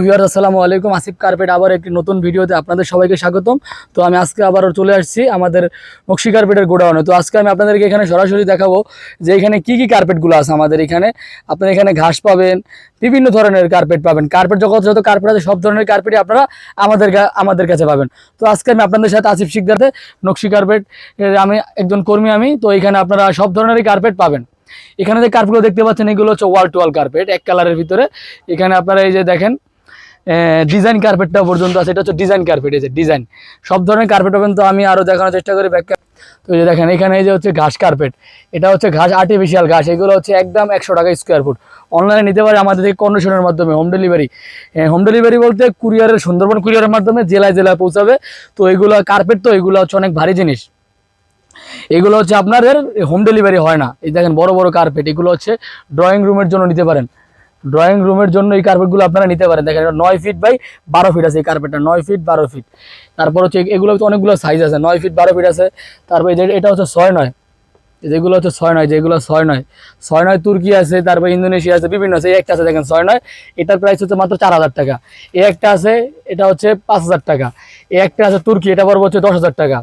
Viewer আসসালামু আলাইকুম। Asif carpet আবার একটি নতুন ভিডিওতে আপনাদের সবাইকে স্বাগতম। তো আমি আজকে আবার চলে আসছি আমাদের নকশি কার্পেটের গোডাউনে। তো আজকে আমি আপনাদেরকে এখানে সরাসরি দেখাবো যে এখানে কি কি কার্পেটগুলো আছে আমাদের এখানে। আপনারা এখানে ঘাস পাবেন, বিভিন্ন ধরনের কার্পেট পাবেন। কার্পেট জগৎ যত কার্পেট আছে, সব ধরনের কার্পেটই আপনারা আমাদের আমাদের কাছে পাবেন। তো আজকে আমি আপনাদের সাথে আসিফ শিকদারতে নকশি কার্পেট আমি একজন কর্মী আমি। তো এখানে আপনারা সব ধরনেরই কার্পেট পাবেন। এখানে যে কার্পেটগুলো দেখতে পাচ্ছেন, এগুলো হচ্ছে ওয়াল টু ওয়াল কার্পেট, এক কালারের ভিতরে। এখানে আপনারা এই যে দেখেন ডিজাইন কার্পেটটা পর্যন্ত আছে। এটা হচ্ছে ডিজাইন কার্পেট এই যে ডিজাইন সব ধরনের কার্পেট তো আমি আরও দেখানোর চেষ্টা করি ব্যাখ্যা তো যে দেখেন, এখানে এই যে হচ্ছে ঘাস কার্পেট এটা হচ্ছে ঘাস আর্টিফিশিয়াল ঘাস। এগুলো হচ্ছে একদম একশো টাকা স্কোয়ার ফুট অনলাইনে নিতে পারে আমাদের থেকে কন্ডিশনের মাধ্যমে হোম ডেলিভারি হোম ডেলিভারি বলতে কুরিয়ারের, সুন্দরবন কুরিয়ারের মাধ্যমে জেলায় জেলায় পৌঁছাবে। তো এগুলো কার্পেট তো, এগুলো হচ্ছে অনেক ভারী জিনিস। এগুলো হচ্ছে আপনাদের হোম ডেলিভারি হয় না। এই দেখেন বড় বড় কার্পেট এগুলো হচ্ছে ড্রয়িং রুমের জন্য নিতে পারেন। ড্রয়িং রুমের জন্য এই কার্পেটগুলো আপনারা নিতে পারেন। দেখেন এটা নয় ফিট বাই বারো ফিট আছে এই কার্পেটটা নয় ফিট বারো ফিট তারপর হচ্ছে এগুলো তো অনেকগুলো সাইজ আছে। নয় ফিট বারো ফিট আছে। তারপর এটা হচ্ছে ছয় নয়। যেগুলো হচ্ছে ছয় নয় যেগুলো ছয় নয়। ছয় নয় তুর্কি আছে, তারপর ইন্দোনেশিয়া আছে, বিভিন্ন আছে। এই একটা আছে, দেখেন ছয় নয়। এটার প্রাইস হচ্ছে মাত্র চার হাজার টাকা। এই একটা আছে, এটা হচ্ছে পাঁচ হাজার টাকা। এই একটা আছে তুর্কি, এটা পড়বে হচ্ছে দশ হাজার টাকা।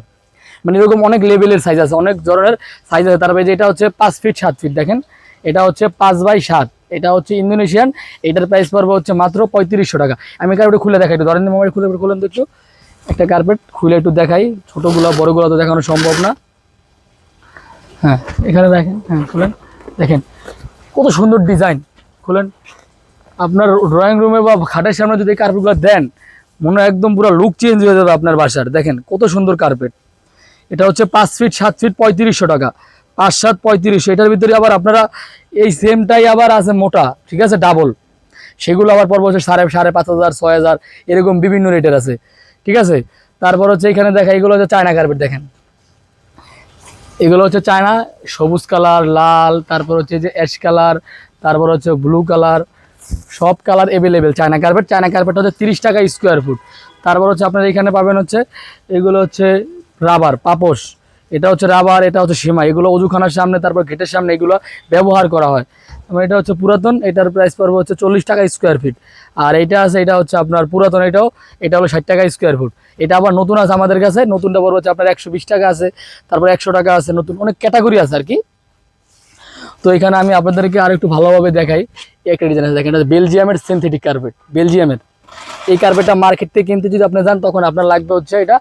মানে এরকম অনেক লেভেলের সাইজ আছে, অনেক ধরনের সাইজ আছে। তারপরে যে এটা হচ্ছে পাঁচ ফিট সাত ফিট দেখেন। এটা হচ্ছে পাঁচ বাই সাত। এটা হচ্ছে ইন্দোনেশিয়ান, এটার প্রাইস পড়বে হচ্ছে মাত্র পঁয়ত্রিশশো টাকা। আমি কার্পেট খুলে দেখাই একটু, ধরেন মোবাইল খুলে, খুলেন তো একটু। একটা কার্পেট খুলে একটু দেখাই, ছোটোগুলো, বড়গুলো তো দেখানো সম্ভব না। হ্যাঁ এখানে দেখেন হ্যাঁ খুলেন, দেখেন। কত সুন্দর ডিজাইন খুলেন। আপনার ড্রয়িং রুমে বা খাটের সামনে যদি কার্পেটগুলো দেন, মনে একদম পুরো লুক চেঞ্জ হয়ে যাবে আপনার বাসার। দেখেন, কত সুন্দর কার্পেট এটা হচ্ছে পাঁচ ফিট সাত ফিট পঁয়ত্রিশশো টাকা। পাঁচ সাত পঁয়ত্রিশশো এটার ভিতরে আবার আপনারা এই সেমটাই আবার আছে মোটা, ঠিক আছে? ডাবল সেগুলো আবার পর বছর সাড়ে সাড়ে পাঁচ হাজার, ছয় হাজার, এরকম বিভিন্ন রেটের আছে, ঠিক আছে? তারপর হচ্ছে এখানে দেখা, এগুলো হচ্ছে চায়না কার্পেট দেখেন। এগুলো হচ্ছে চায়না, সবুজ কালার, লাল, তারপর হচ্ছে যে অ্যাশ কালার তারপর হচ্ছে ব্লু কালার সব colour available China carpet China carpet হচ্ছে তিরিশ টাকা স্কোয়ার ফুট তারপর হচ্ছে আপনারা এখানে পাবেন হচ্ছে, এগুলো হচ্ছে রাবার পাপোশ। এটা হচ্ছে রাবার, এটা হচ্ছে সীমা, এগুলো অজুখানার সামনে, তারপর গেটের সামনে এগুলো ব্যবহার করা হয়। এবং এটা হচ্ছে পুরাতন, এটার প্রাইস পড়বে হচ্ছে চল্লিশ টাকা স্কোয়ার ফিট আর এটা আছে, এটা হচ্ছে আপনার পুরাতন, এটাও, এটা হলো ষাট টাকা স্কোয়ার ফুট এটা আবার নতুন আছে আমাদের কাছে, নতুনটা পড়বে হচ্ছে আপনার একশো বিশ টাকা আছে, তারপর একশো টাকা আছে, নতুন অনেক ক্যাটাগরি আছে আর কি। তো এখানে আমি আপনাদেরকে আর একটু ভালোভাবে দেখাই, একটা ডিজাইন আছে, দেখেন, এটা বেলজিয়ামের সিনথেটিক কার্পেট বেলজিয়ামের এই কার্পেটটা মার্কেট থেকে কিনতে যদি আপনি যান তখন আপনার লাগবে হচ্ছে এটা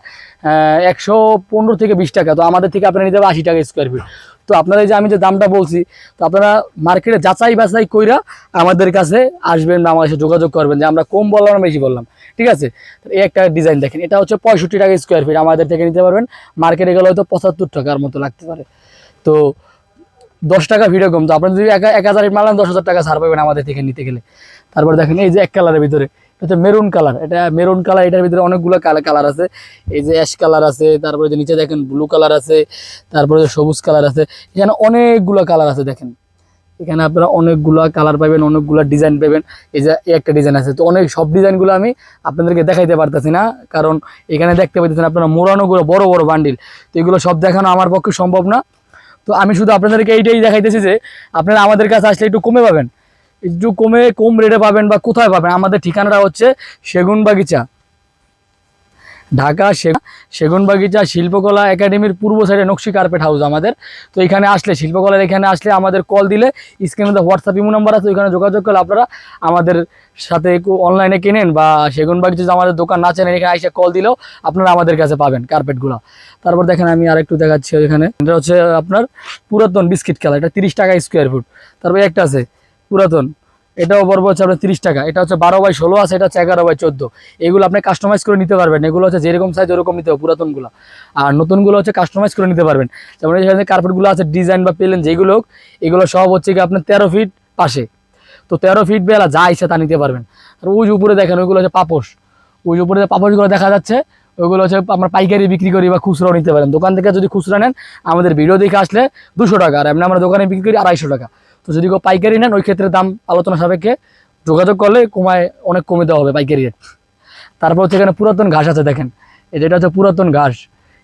একশো পনেরো থেকে বিশ টাকা। তো আমাদের থেকে আপনারা নিতে হবে আশি টাকা স্কোয়ার ফিট তো আপনারা যে আমি যে দামটা বলছি তো আপনারা মার্কেটে যাচাই বাছাই কইরা আমাদের কাছে আসবেন বা আমাদের যোগাযোগ করবেন। যে আমরা কম বললাম না বেশি বললাম। ঠিক আছে? এই একটা ডিজাইন দেখেন। এটা হচ্ছে পঁয়ষট্টি টাকা স্কোয়ার ফিট আমাদের থেকে নিতে পারবেন। মার্কেটে গেলে হয়তো পঁচাত্তর টাকার মতো লাগতে পারে। তো দশ টাকা ভিডিও কম। তো আপনার যদি এক হাজার মাল নেন, দশ হাজার টাকা ছাড় পাবেন আমাদের থেকে নিতে গেলে। তারপর দেখেন এই যে এক কালারের ভিতরে। হচ্ছে মেরুন কালার, এটা মেরুন কালার, এটার ভিতরে অনেকগুলো কালার আছে। এই যে অ্যাশ কালার আছে, তারপরে যে নিচে দেখেন ব্লু কালার আছে, তারপরে যে সবুজ কালার আছে, এখানে অনেকগুলো কালার আছে দেখেন। এখানে আপনারা অনেকগুলো কালার পাবেন, অনেকগুলো ডিজাইন পাবেন। এই যে একটা ডিজাইন আছে, তো অনেক সব ডিজাইনগুলো আমি আপনাদেরকে দেখাইতে পারতেছি না, কারণ এখানে দেখতে পাইতেছেন আপনারা মোড়ানোগুলো বড় বড় বান্ডিল। তো এগুলো সব দেখানো আমার পক্ষে সম্ভব না। তো আমি শুধু আপনাদেরকে এইটাই দেখাইতেছি যে, আপনারা আমাদের কাছে আসলে একটু কমে পাবেন। একটু কমে কম রেটে পাবেন বা কোথায় পাবেন? আমাদের ঠিকানাটা হচ্ছে সেগুন বাগিচা ঢাকা সেগুন বাগিচা শিল্পকলা একাডেমির পূর্ব সাইডে নকশি কার্পেট হাউস আমাদের। তো এখানে আসলে, শিল্পকলার এখানে আসলে আমাদের কল দিলে স্ক্রিনে তো হোয়াটসঅ্যাপ ইমো নাম্বার আছে, ওইখানে যোগাযোগ করলে আপনারা আমাদের সাথে অনলাইনে কেনেন বা সেগুন বাগিচা আমাদের দোকান না চেনেন, এখানে এসে কল দিলেও আপনারা আমাদের কাছে পাবেন কার্পেটগুলো তারপর দেখেন আমি আরেকটু দেখাচ্ছি এখানে এটা হচ্ছে আপনার পুরাতন বিস্কিট খেলা এটা তিরিশ টাকা স্কোয়ার ফুট তারপর একটা আছে পুরাতন। এটাও পড়বে হচ্ছে আপনার তিরিশ টাকা। এটা হচ্ছে বারো বাই ষোলো, আছে এটা হচ্ছে এগারো বাই চোদ্দ। এগুলো আপনি কাস্টমাইজ করে নিতে পারবেন। এগুলো হচ্ছে যেরকম সাইজ ওরকম নিতে হবে পুরাতনগুলো। আর নতুনগুলো হচ্ছে কাস্টমাইজ করে নিতে পারবেন। যেমন এখানে কার্পেটগুলো আছে ডিজাইন বা পেলেন যেগুলো হোক, এগুলো সব হচ্ছে কি আপনার তেরো ফিট পাশে। তো তেরো ফিট বেলা যা ইচ্ছা তা নিতে পারবেন। আর ওই উপরে দেখেন, ওইগুলো হচ্ছে পাপোশ। ওই উপরে যে পাপোশগুলো দেখা যাচ্ছে, ওইগুলো হচ্ছে আমরা পাইকারি বিক্রি করি বা খুচরাও নিতে পারেন। দোকান থেকে যদি খুচরা নেন, আমাদের ভিডিও দেখে আসলে দুশো টাকা। আর এমনি আমরা দোকানে বিক্রি করি আড়াইশো টাকা। তো যদি কেউ পাইকারি নেন, ওই ক্ষেত্রে দাম আলোচনা সাপেক্ষে যোগাযোগ করলে কমায়, অনেক কমে দেওয়া হবে পাইকারি রেট তারপর হচ্ছে এখানে পুরাতন ঘাস আছে, দেখেন। এই যেটা হচ্ছে পুরাতন ঘাস।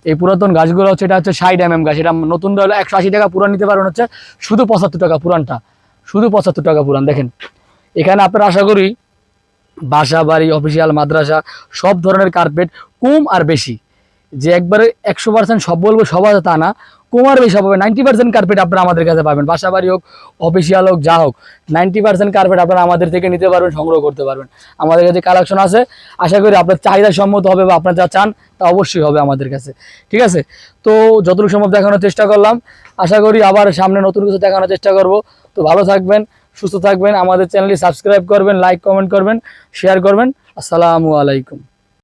এই পুরাতন গাছগুলো হচ্ছে, এটা হচ্ছে ষাট এম এম গাছ এটা নতুন হলে একশো আশি টাকা পুরান নিতে পারবেন হচ্ছে শুধু পঁচাত্তর টাকা পুরানটা। শুধু পঁচাত্তর টাকা পুরান, দেখেন। এখানে আপনারা আশা করি বাসা, বাড়ি, অফিসিয়াল, মাদ্রাসা, সব ধরনের কার্পেট কম আর বেশি। যে একবারে একশো পার্সেন্ট সব বলব সব আছে তা না। কম আর বেশি হবে। নাইনটি পার্সেন্ট কার্পেট আপনারা আমাদের কাছে পাবেন। বাসা বাড়ি হোক অফিসিয়াল হোক, যা হোক নাইনটি পার্সেন্ট কার্পেট আপনারা আমাদের থেকে নিতে পারবেন, সংগ্রহ করতে পারবেন। আমাদের কাছে কালেকশন আছে। আশা করি আপনার চাহিদা সম্মত হবে বা আপনার যা চান, তা অবশ্যই হবে আমাদের কাছে। ঠিক আছে? তো যতটুকু সম্ভব দেখানোর চেষ্টা করলাম। আশা করি আবার সামনে নতুন কিছু দেখানোর চেষ্টা করব। তো ভালো থাকবেন, সুস্থ থাকবেন। আমাদের চ্যানেলটি সাবস্ক্রাইব করবেন লাইক কমেন্ট করবেন শেয়ার করবেন। আসসালামু আলাইকুম।